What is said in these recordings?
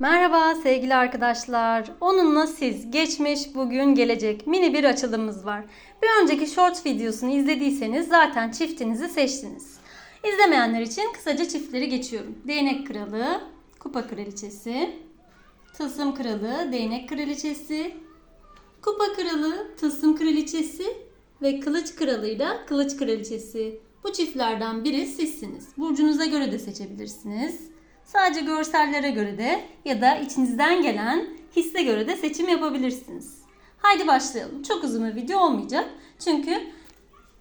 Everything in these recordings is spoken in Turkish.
Merhaba sevgili arkadaşlar. Onunla siz geçmiş, bugün, gelecek mini bir açılımımız var. Bir önceki short videosunu izlediyseniz zaten çiftinizi seçtiniz. İzlemeyenler için kısaca çiftleri geçiyorum. Değnek kralı, kupa kraliçesi, tılsım kralı, değnek kraliçesi, kupa kralı, tılsım kraliçesi ve kılıç kralıyla kılıç kraliçesi. Bu çiftlerden biri sizsiniz. Burcunuza göre de seçebilirsiniz. Sadece görsellere göre de ya da içinizden gelen hisse göre de seçim yapabilirsiniz. Haydi başlayalım. Çok uzun bir video olmayacak. Çünkü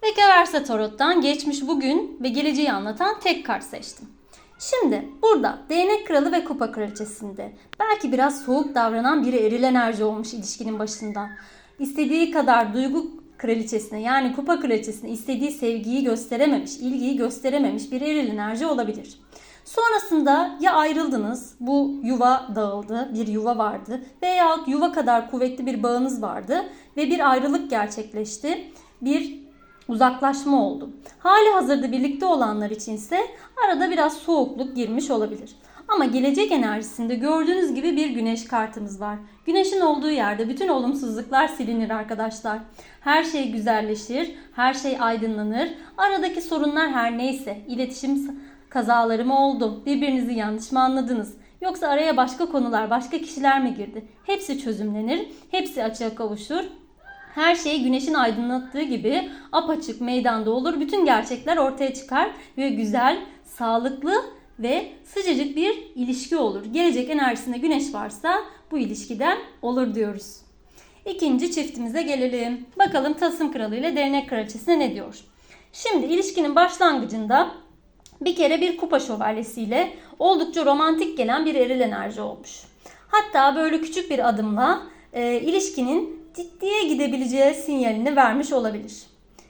Vice Tarot'tan geçmiş bugün ve geleceği anlatan tek kart seçtim. Şimdi burada değnek kralı ve kupa kraliçesinde belki biraz soğuk davranan biri eril enerji olmuş ilişkinin başında. İstediği kadar duygu kraliçesine yani kupa kraliçesine istediği sevgiyi gösterememiş, ilgiyi gösterememiş bir eril enerji olabilir. Sonrasında ya ayrıldınız, bu yuva dağıldı, bir yuva vardı veyahut yuva kadar kuvvetli bir bağınız vardı ve bir ayrılık gerçekleşti. Bir uzaklaşma oldu. Hali hazırda birlikte olanlar içinse arada biraz soğukluk girmiş olabilir. Ama gelecek enerjisinde gördüğünüz gibi bir güneş kartımız var. Güneşin olduğu yerde bütün olumsuzluklar silinir arkadaşlar. Her şey güzelleşir, her şey aydınlanır. Aradaki sorunlar her neyse, iletişim kazaları mı oldu, birbirinizi yanlış mı anladınız, yoksa araya başka konular, başka kişiler mi girdi? Hepsi çözümlenir, hepsi açığa kavuşur. Her şey güneşin aydınlattığı gibi apaçık meydanda olur. Bütün gerçekler ortaya çıkar ve güzel, sağlıklı ve sıcacık bir ilişki olur. Gelecek enerjisinde güneş varsa bu ilişkiden olur diyoruz. İkinci çiftimize gelelim. Bakalım Tasım Kralı ile Dernek Kraliçesi'ne ne diyor? Şimdi ilişkinin başlangıcında bir kere bir kupa şövalyesiyle oldukça romantik gelen bir eril enerji olmuş. Hatta böyle küçük bir adımla e, ilişkinin ciddiye gidebileceği sinyalini vermiş olabilir.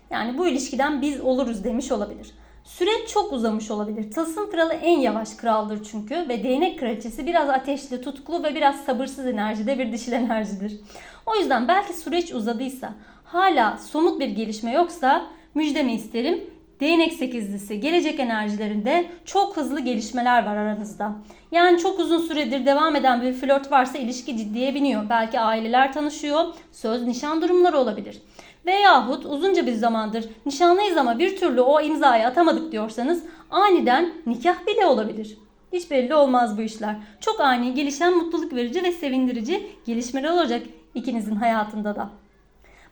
Yani bu ilişkiden biz oluruz demiş olabilir. Süreç çok uzamış olabilir. Tılsım kralı en yavaş kraldır çünkü ve değnek kraliçesi biraz ateşli, tutkulu ve biraz sabırsız enerjide bir dişil enerjidir. O yüzden belki süreç uzadıysa, hala somut bir gelişme yoksa müjdemi isterim. Değnek sekizlisi gelecek enerjilerinde çok hızlı gelişmeler var aranızda. Yani çok uzun süredir devam eden bir flört varsa ilişki ciddiye biniyor. Belki aileler tanışıyor, söz nişan durumları olabilir. Veyahut uzunca bir zamandır nişanlıyız ama bir türlü o imzayı atamadık diyorsanız aniden nikah bile olabilir. Hiç belli olmaz bu işler. Çok ani gelişen mutluluk verici ve sevindirici gelişmeler olacak ikinizin hayatında da.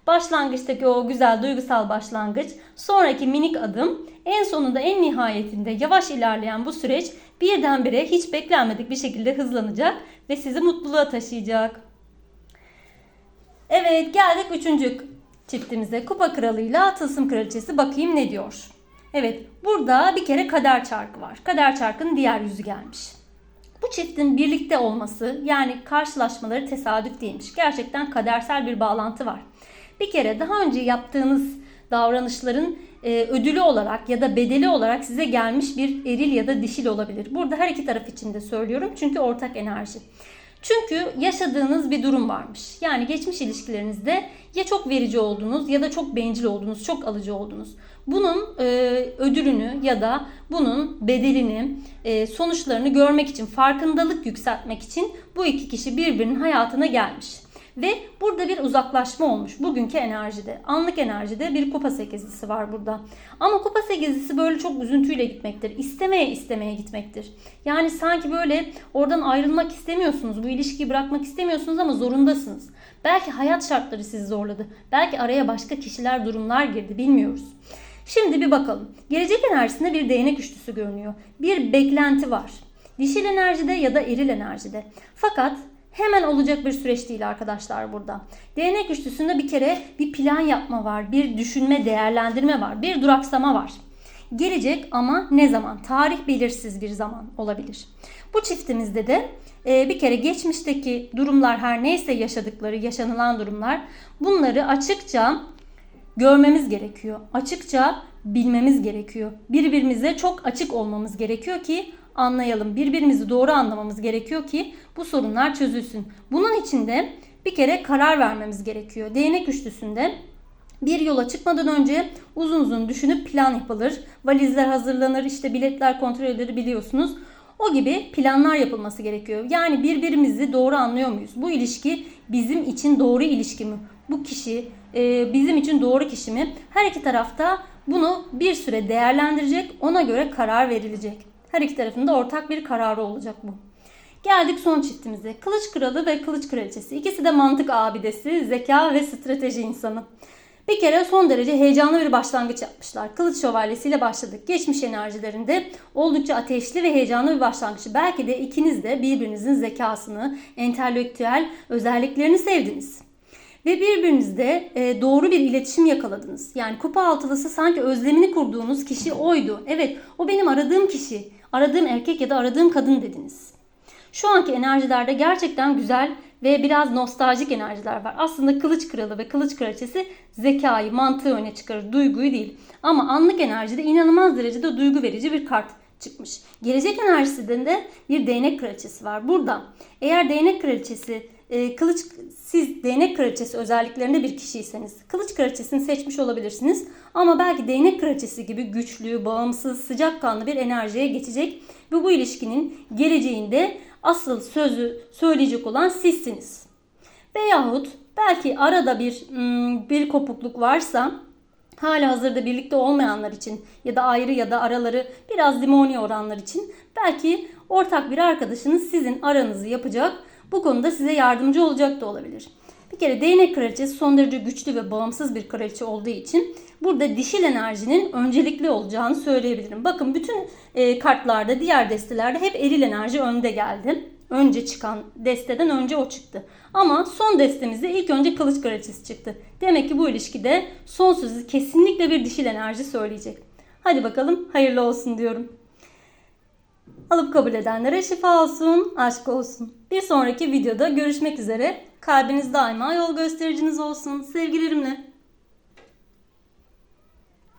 Başlangıçtaki o güzel duygusal başlangıç, sonraki minik adım, en sonunda en nihayetinde yavaş ilerleyen bu süreç birdenbire hiç beklenmedik bir şekilde hızlanacak ve sizi mutluluğa taşıyacak. Evet geldik üçüncü çiftimize. Kupa kralıyla tılsım kraliçesi bakayım ne diyor. Evet burada bir kere kader çarkı var. Kader çarkının diğer yüzü gelmiş. Bu çiftin birlikte olması yani karşılaşmaları tesadüf değilmiş. Gerçekten kadersel bir bağlantı var. Bir kere daha önce yaptığınız davranışların e, ödülü olarak ya da bedeli olarak size gelmiş bir eril ya da dişil olabilir. Burada her iki taraf için de söylüyorum çünkü ortak enerji. Çünkü yaşadığınız bir durum varmış. Yani geçmiş ilişkilerinizde ya çok verici oldunuz ya da çok bencil oldunuz, çok alıcı oldunuz. Bunun e, ödülünü ya da bunun bedelini, e, sonuçlarını görmek için, farkındalık yükseltmek için bu iki kişi birbirinin hayatına gelmiş. Ve burada bir uzaklaşma olmuş bugünkü enerjide. Anlık enerjide bir kupa sekizlisi var burada. Ama kupa sekizlisi böyle çok üzüntüyle gitmektir. İstemeye istemeye gitmektir. Yani sanki böyle oradan ayrılmak istemiyorsunuz. Bu ilişkiyi bırakmak istemiyorsunuz ama zorundasınız. Belki hayat şartları sizi zorladı. Belki araya başka kişiler, durumlar girdi. Bilmiyoruz. Şimdi bir bakalım. Gelecek enerjisinde bir değnek üçlüsü görünüyor. Bir beklenti var. Dişil enerjide ya da eril enerjide. Fakat hemen olacak bir süreç değil arkadaşlar burada. Değnek üçlüsünde bir kere bir plan yapma var, bir düşünme, değerlendirme var, bir duraksama var. Gelecek ama ne zaman? Tarih belirsiz bir zaman olabilir. Bu çiftimizde de e, bir kere geçmişteki durumlar her neyse yaşadıkları, yaşanılan durumlar bunları açıkça görmemiz gerekiyor. Açıkça bilmemiz gerekiyor. Birbirimize çok açık olmamız gerekiyor ki anlayalım. Birbirimizi doğru anlamamız gerekiyor ki bu sorunlar çözülsün. Bunun için de bir kere karar vermemiz gerekiyor. Değnek üçlüsünde bir yola çıkmadan önce uzun uzun düşünüp plan yapılır. Valizler hazırlanır, işte biletler kontrol edilir biliyorsunuz. O gibi planlar yapılması gerekiyor. Yani birbirimizi doğru anlıyor muyuz? Bu ilişki bizim için doğru ilişki mi? Bu kişi e, bizim için doğru kişi mi? Her iki tarafta bunu bir süre değerlendirecek, ona göre karar verilecek. Her iki tarafın da ortak bir kararı olacak bu. Geldik son çiftimize. Kılıç Kralı ve Kılıç Kraliçesi. İkisi de mantık abidesi, zeka ve strateji insanı. Bir kere son derece heyecanlı bir başlangıç yapmışlar. Kılıç Şövalyesi'yle başladık. Geçmiş enerjilerinde oldukça ateşli ve heyecanlı bir başlangıç. Belki de ikiniz de birbirinizin zekasını, entelektüel özelliklerini sevdiniz. Ve birbirinizde e, doğru bir iletişim yakaladınız. Yani kupa altılısı sanki özlemini kurduğunuz kişi oydu. Evet o benim aradığım kişi, aradığım erkek ya da aradığım kadın dediniz. Şu anki enerjilerde gerçekten güzel ve biraz nostaljik enerjiler var. Aslında Kılıç Kralı ve Kılıç Kraliçesi zekayı, mantığı öne çıkarır, duyguyu değil. Ama anlık enerjide inanılmaz derecede duygu verici bir kart çıkmış. Gelecek enerjisinde de bir değnek kraliçesi var. Burada eğer değnek kraliçesi e, kılıç siz değnek kraliçesi özelliklerinde bir kişiyseniz kılıç kraliçesini seçmiş olabilirsiniz. Ama belki değnek kraliçesi gibi güçlü, bağımsız, sıcakkanlı bir enerjiye geçecek ve bu ilişkinin geleceğinde asıl sözü söyleyecek olan sizsiniz. Veyahut belki arada bir hmm, bir kopukluk varsa hala hazırda birlikte olmayanlar için ya da ayrı ya da araları biraz limoni oranlar için belki ortak bir arkadaşınız sizin aranızı yapacak. Bu konuda size yardımcı olacak da olabilir. Bir kere değnek kraliçesi son derece güçlü ve bağımsız bir kraliçe olduğu için burada dişil enerjinin öncelikli olacağını söyleyebilirim. Bakın bütün e, kartlarda, diğer destelerde hep eril enerji önde geldi. Önce çıkan desteden önce o çıktı. Ama son destemizde ilk önce kılıç kraliçesi çıktı. Demek ki bu ilişkide son sözü kesinlikle bir dişil enerji söyleyecek. Hadi bakalım hayırlı olsun diyorum. Alıp kabul edenlere şifa olsun, aşk olsun. Bir sonraki videoda görüşmek üzere. Kalbiniz daima yol göstericiniz olsun. Sevgilerimle.